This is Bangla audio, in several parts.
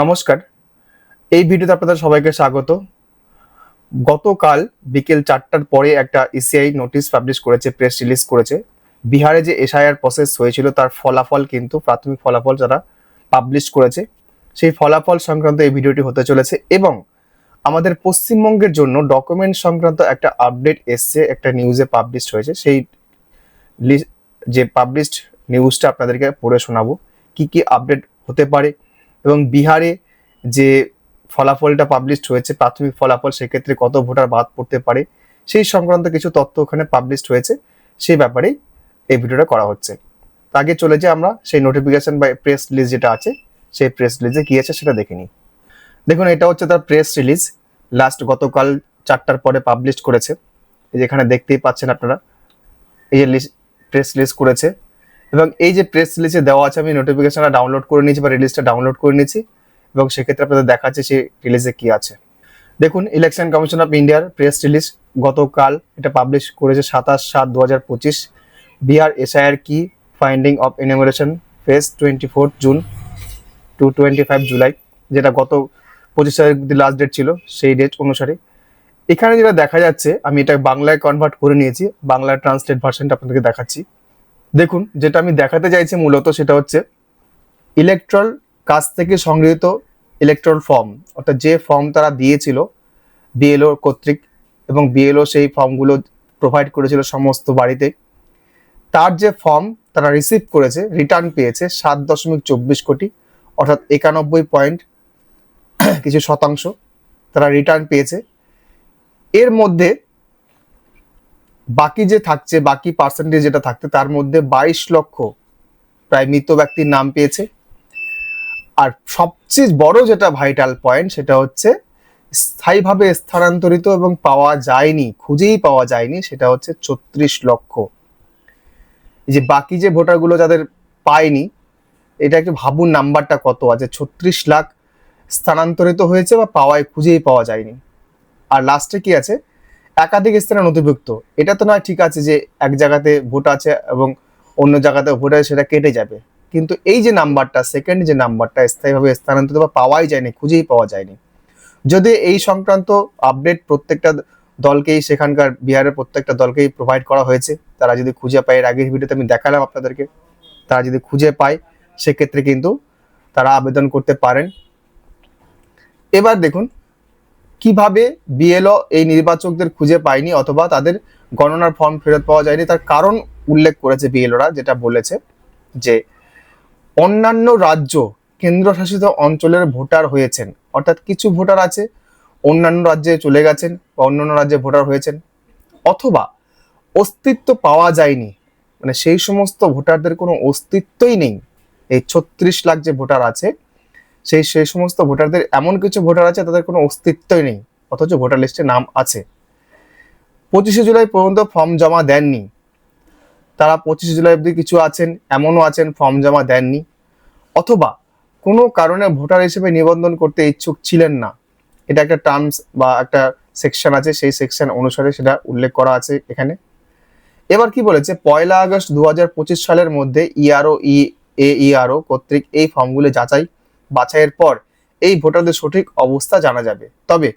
নমস্কার। এই ভিডিওতে আপনাদের সবাইকে স্বাগত। গতকাল বিকেল চারটার পরে একটা ইসিআই নোটিশ পাবলিশ করেছে প্রেস রিলিজ করেছে। বিহারে যে এসআইআর প্রসেস হয়েছিল, তার ফলাফল কিন্তু, প্রাথমিক ফলাফল যারা পাবলিশ করেছে, সেই ফলাফল সংক্রান্ত এই ভিডিওটি হতে চলেছে এবং আমাদের পশ্চিমবঙ্গের জন্য ডকুমেন্ট সংক্রান্ত একটা আপডেট এসছে, একটা নিউজে পাবলিশ হয়েছে। সেই যে পাবলিশড নিউজটা আপনাদেরকে পড়ে শোনাবো, কি কি আপডেট হতে পারে এবং বিহারে যে ফলাফলটা পাবলিশড হয়েছে, প্রাথমিক ফলাফল সেক্ষেত্রে কত ভোটার বাদ পড়তে পারে, সেই সংক্রান্ত কিছু তথ্য ওখানে পাবলিশড হয়েছে, সেই ব্যাপারেই এই ভিডিওটা করা হচ্ছে। আগে চলে যে আমরা, সেই নোটিফিকেশন বা প্রেস রিলিজ যেটা আছে, সেই প্রেস রিলিজে কি আছে সেটা দেখে নিই। দেখুন, এটা হচ্ছে তার প্রেস রিলিজ লাস্ট গতকাল চারটার পরে পাবলিশ করেছে। এই যে এখানে দেখতেই পাচ্ছেন আপনারা, এই যে প্রেস রিলিজ করেছে। এবং এই যে প্রেস রিলিজে দেওয়া আছে, আমি নোটিফিকেশনটা ডাউনলোড করে নিয়েছি বা রিলিজটা ডাউনলোড করে নিয়েছি এবং সেক্ষেত্রে আপনাদের দেখাচ্ছে সেই রিলিজে কি আছে। দেখুন ইলেকশন কমিশন অফ ইন্ডিয়ার প্রেস রিলিজ গতকাল এটা পাবলিশ করেছে সাতাশ সাত দু হাজার পঁচিশ। Bihar SIR key finding of enumeration phase twenty four June to twenty five July যেটা গত পঁচিশ তারিখ লাস্ট ডেট ছিল, সেই ডেট অনুসারে। এখানে যেটা দেখা যাচ্ছে, আমি এটা বাংলায় কনভার্ট করে নিয়েছি, বাংলা ট্রান্সলেট ভার্সনটা আপনাদেরকে দেখাচ্ছি। দেখুন, যেটা আমি দেখাতে চাইছি মূলত সেটা হচ্ছে ইলেকট্রল কাছ থেকে সংগৃহীত ইলেকট্রল ফর্ম অর্থাৎ যে ফর্ম তারা দিয়েছিল বিএলও কর্তৃক এবং বিএলও সেই ফর্মগুলো প্রোভাইড করেছিল সমস্ত বাড়িতে, তার যে ফর্ম তারা রিসিভ করেছে রিটার্ন পেয়েছে সাত দশমিক চব্বিশ কোটি, অর্থাৎ একানব্বই পয়েন্ট কিছু শতাংশ তারা রিটার্ন পেয়েছে। এর মধ্যে বাকি যে থাকছে, বাকি পার্সেন্টেজ যেটা থাকছে, তার মধ্যে বাইশ লক্ষ প্রায় মৃত ব্যক্তির নাম পেয়েছে। আর সবচেয়ে বড় যেটা ভাইটাল পয়েন্ট সেটা হচ্ছে স্থায়ীভাবে স্থানান্তরিত এবং পাওয়া যায়নি, খুঁজেই পাওয়া যায়নি, সেটা হচ্ছে ছত্রিশ লক্ষ। যে বাকি যে ভোটারগুলো যাদের পায়নি, এটা একটু ভাবুন নাম্বারটা কত আছে? ছত্রিশ লাখ স্থানান্তরিত হয়েছে বা পাওয়ায় খুঁজেই পাওয়া যায়নি। আর লাস্টে কি আছে? একাধিক স্থানে নথিভুক্ত। এটা তো নয় ঠিক আছে যে এক জায়গাতে ভোট আছে এবং অন্য জায়গাতে ভোট আছে, সেটা কেটে যাবে। কিন্তু এই যে নাম্বারটা সেকেন্ড যে নাম্বারটা, স্থায়ীভাবে স্থানান্তরিত বা পাওয়াই যায়নি, খুঁজেই পাওয়া যায়নি। যদি এই সংক্রান্ত আপডেট প্রত্যেকটা দলকেই, সেখানকার বিহারের প্রত্যেকটা দলকেই প্রোভাইড করা হয়েছে, তারা যদি খুঁজে পায়, এর আগের ভিডিওতে আমি দেখালাম আপনাদেরকে, তারা যদি খুঁজে পায়, সেক্ষেত্রে কিন্তু তারা আবেদন করতে পারেন। এবার দেখুন কীভাবে বিএলও এই নির্বাচকদের খুঁজে পায়নি অথবা তাদের গণনার ফর্ম ফেরত পাওয়া যায়নি, তার কারণ উল্লেখ করেছে বিএলওরা যেটা বলেছে যে অন্যান্য রাজ্য কেন্দ্রশাসিত অঞ্চলের ভোটার হয়েছেন, অর্থাৎ কিছু ভোটার আছে, অন্যান্য রাজ্যে চলে গেছেন বা অন্যান্য রাজ্যে ভোটার হয়েছেন, অথবা অস্তিত্ব পাওয়া যায়নি মানে সেই সমস্ত ভোটারদের কোনো অস্তিত্বই নেই, এই ছত্রিশ লাখ যে ভোটার আছে সেই সেই সমস্ত ভোটারদের এমন কিছু ভোটার আছে, তাদের কোনো অস্তিত্বই নেই, অথচ ভোটার লিস্টে নাম আছে। পঁচিশে জুলাই পর্যন্ত ফর্ম জমা দেননি। তারা পঁচিশে জুলাই অবধি কিছু আছেন, এমনও আছেন, ফর্ম জমা দেননি। অথবা কোনো কারণে ভোটার হিসেবে নিবন্ধন করতে ইচ্ছুক ছিলেন না। এটা একটা টার্মস বা একটা সেকশন আছে, সেই সেকশন অনুসারে সেটা উল্লেখ করা আছে এখানে। এবার কি বলেছে? পয়লা আগস্ট দু হাজার পঁচিশ সালের মধ্যে ইআরও ই এ ইআরও কর্তৃক এই ফর্মগুলো যাচাই বাছাইয়ের পর এই ভোটারদের সঠিক অবস্থা জানা যাবে। তবে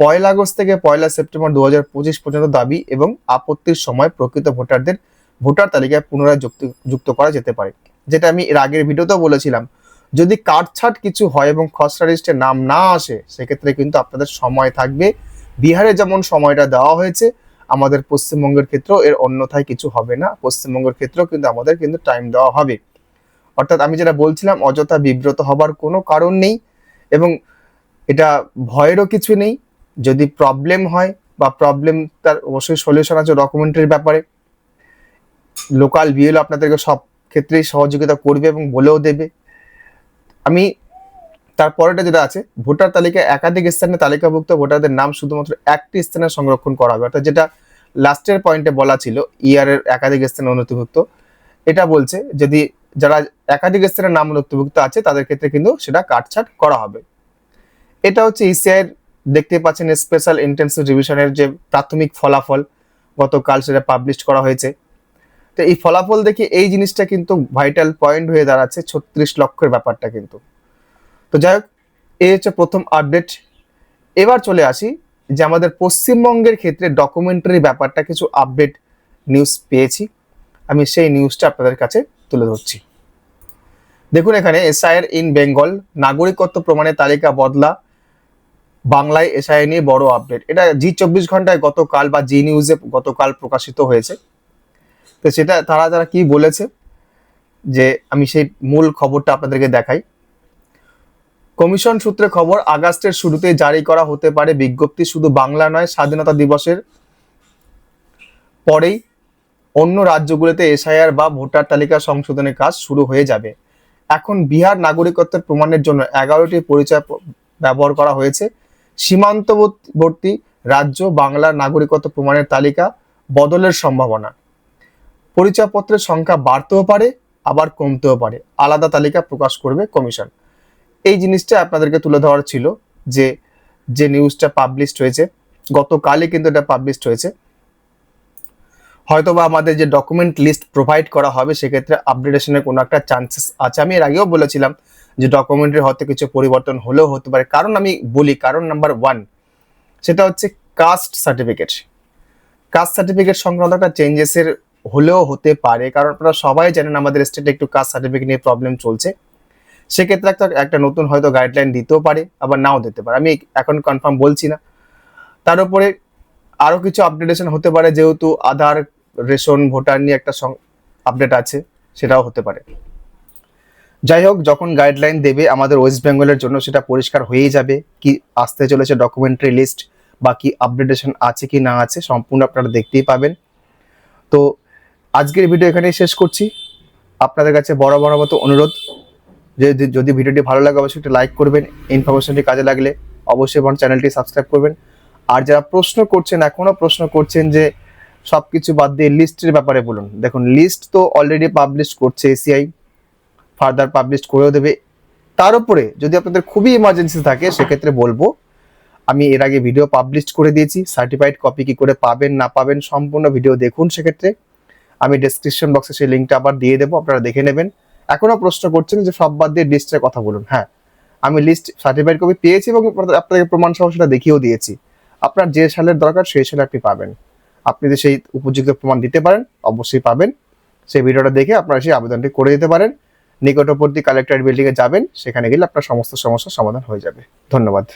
পয়লা আগস্ট থেকে পয়লা সেপ্টেম্বর দু হাজার পঁচিশ পর্যন্ত দাবি এবং আপত্তির সময় প্রকৃত ভোটারদের ভোটার তালিকায় পুনরায় যুক্ত যুক্ত করা যেতে পারে, যেটা আমি এর আগের ভিডিওতেও বলেছিলাম। যদি কাটছাট কিছু হয় এবং খসড়া লিস্টে নাম না আসে, সেক্ষেত্রে কিন্তু আপনাদের সময় থাকবে। বিহারে যেমন সময়টা দেওয়া হয়েছে, আমাদের পশ্চিমবঙ্গের ক্ষেত্রেও এর অন্যথায় কিছু হবে না। পশ্চিমবঙ্গের ক্ষেত্রেও কিন্তু আমাদের কিন্তু টাইম দেওয়া হবে। অর্থাৎ আমি যেটা বলছিলাম, অযথা বিব্রত হবার কোনো কারণ নেই এবং এটা ভয়েরও কিছু নেই। যদি প্রবলেম হয় বা প্রবলেম তার অবশ্যই সলিউশন আছে ডকুমেন্টারির ব্যাপারে। লোকাল বিএল আপনাদেরকে সব ক্ষেত্রেই সহযোগিতা করবে এবং বলেও দেবে। আমি তারপরেটা যেটা আছে, ভোটার তালিকায় একাধিক স্থানে তালিকাভুক্ত ভোটারদের নাম শুধুমাত্র একটি স্থানে সংরক্ষণ করা হবে। অর্থাৎ যেটা লাস্টের পয়েন্টে বলা ছিল ইয়ারের একাধিক স্থানে নথিভুক্ত এটা বলছে, যদি যারা একাধিক স্থানে নাম নথিভুক্ত আছে, তাদের ক্ষেত্রে কিন্তু সেটা কাটছাট করা হবে। এটা হচ্ছে ইসিআইয়ের দেখতে পাচ্ছেন স্পেশাল ইন্টেন্সিভ রিভিশনের যে প্রাথমিক ফলাফল, গতকাল সেটা পাবলিশ করা হয়েছে। তো এই ফলাফল দেখে এই জিনিসটা কিন্তু ভাইটাল পয়েন্ট হয়ে দাঁড়াচ্ছে ছত্রিশ লক্ষের ব্যাপারটা কিন্তু। তো যাই হোক, এই হচ্ছে প্রথম আপডেট এবার চলে আসি যে আমাদের পশ্চিমবঙ্গের ক্ষেত্রে ডকুমেন্টারি ব্যাপারটা কিছু আপডেট নিউজ পেয়েছি। আমি সেই নিউজটা আপনাদের কাছে তুলে ধরছি। দেখুন এখানে এসআইআর ইন বেঙ্গল, নাগরিকত্ব প্রমাণের তালিকা বদলা, বাংলায় এসআই নিয়ে বড় আপডেট। এটা জি চব্বিশ ঘন্টায় গতকাল বা জি নিউজে গতকাল প্রকাশিত হয়েছে। তো সেটা তারা তারা কি বলেছে? যে আমি সেই মূল খবরটা আপনাদেরকে দেখাই। কমিশন সূত্রে খবর, আগস্টের শুরুতে জারি করা হতে পারে বিজ্ঞপ্তি। শুধু বাংলা নয়, স্বাধীনতা দিবসের পরেই অন্য রাজ্যগুলোতে এসআইআর বা ভোটার তালিকা সংশোধনের কাজ শুরু হয়ে যাবে। এখন বিহার নাগরিকত্বের প্রমাণের জন্য এগারোটি পরিচয় ব্যবহার করা হয়েছে। সীমান্তবর্তী রাজ্য বাংলার নাগরিকত্ব প্রমাণের তালিকা বদলের সম্ভাবনা। পরিচয়পত্রের সংখ্যা বাড়তেও পারে, আবার কমতেও পারে। আলাদা তালিকা প্রকাশ করবে কমিশন। এই জিনিসটা আপনাদেরকে তুলে ধরার ছিল যে যে নিউজটা পাবলিশড হয়েছে। গতকালই কিন্তু এটা পাবলিশড হয়েছে। হয়তোবা আমাদের যে ডকুমেন্ট লিস্ট প্রোভাইড করা হবে, সেক্ষেত্রে আপডেটেশনের কোনো একটা চান্সেস আছে। আমি এর আগেও বলেছিলাম যে ডকুমেন্টের হয়তো কিছু পরিবর্তন হলেও হতে পারে। কারণ আমি বলি, কারণ নাম্বার ওয়ান সেটা হচ্ছে কাস্ট সার্টিফিকেট কাস্ট সার্টিফিকেট সংক্রান্ত একটা চেঞ্জেসের হলেও হতে পারে। কারণ আপনারা সবাই জানেন আমাদের স্টেটে একটু কাস্ট সার্টিফিকেট নিয়ে প্রবলেম চলছে। সেক্ষেত্রে একটা একটা নতুন হয়তো গাইডলাইন দিতেও পারে, আবার নাও দিতে পারে। আমি এখন কনফার্ম বলছি না। তার উপরে আরও কিছু আপডেটেশন হতে পারে, যেহেতু আধার রেশন, ভোটার নিয়ে একটা আপডেট আছে, সেটাও হতে পারে। যাই হোক, যখন গাইডলাইন দেবে আমাদের ওয়েস্ট বেঙ্গলের জন্য, সেটা পরিষ্কার হয়েই যাবে কি আসতে চলেছে ডকুমেন্টারি লিস্ট বা কি আপডেটেশন আছে কি না আছে, সম্পূর্ণ আপনারা দেখতেই পাবেন। তো আজকের ভিডিও এখানেই শেষ করছি। আপনাদের কাছে বড় বড় মতো অনুরোধ, যে যদি- ভিডিওটি ভালো লাগে, অবশ্যই একটা লাইক করবেন। ইনফরমেশনটি কাজে লাগলে অবশ্যই আমার চ্যানেলটি সাবস্ক্রাইব করবেন। আর যারা প্রশ্ন করছেন এখনও প্রশ্ন করছেন যে সব কিছু বাদ দিয়ে লিস্টের ব্যাপারে বলুন। দেখুন, লিস্ট তো অলরেডি পাবলিশ করছে এসিআই ফার্দার পাবলিশ করেও দেবে। তার উপরে যদি আপনাদের খুবই ইমার্জেন্সি থাকে, সেক্ষেত্রে বলব, আমি এর আগে ভিডিও পাবলিশ করে দিয়েছি। সার্টিফাইড কপি কি করে পাবেন, না পাবেন, সম্পূর্ণ ভিডিও দেখুন সেক্ষেত্রে। আমি ডেসক্রিপশন বক্সে সেই লিঙ্কটা আবার দিয়ে দেবো, আপনারা দেখে নেবেন। এখনও প্রশ্ন করছেন যে সব বাদ দিয়ে লিস্টের কথা বলুন। হ্যাঁ আমি লিস্ট সার্টিফাইড কপি পেয়েছি এবং আপনাদেরকে প্রমাণ সহ সেটা দেখিয়েও দিয়েছি। আপনার যে সালের দরকার, সেই সালে আপনি পাবেন। আপনি যদি সেই উপযুক্ত প্রমাণ দিতে পারেন, অবশ্যই পাবেন। সেই ভিডিওটা দেখে আপনারা সেই আবেদনটি করে দিতে পারেন। নিকটবর্তী কালেক্টরেট বিল্ডিংয়ে যাবেন, সেখানে গেলে আপনার সমস্ত সমস্যার সমাধান হয়ে যাবে। ধন্যবাদ।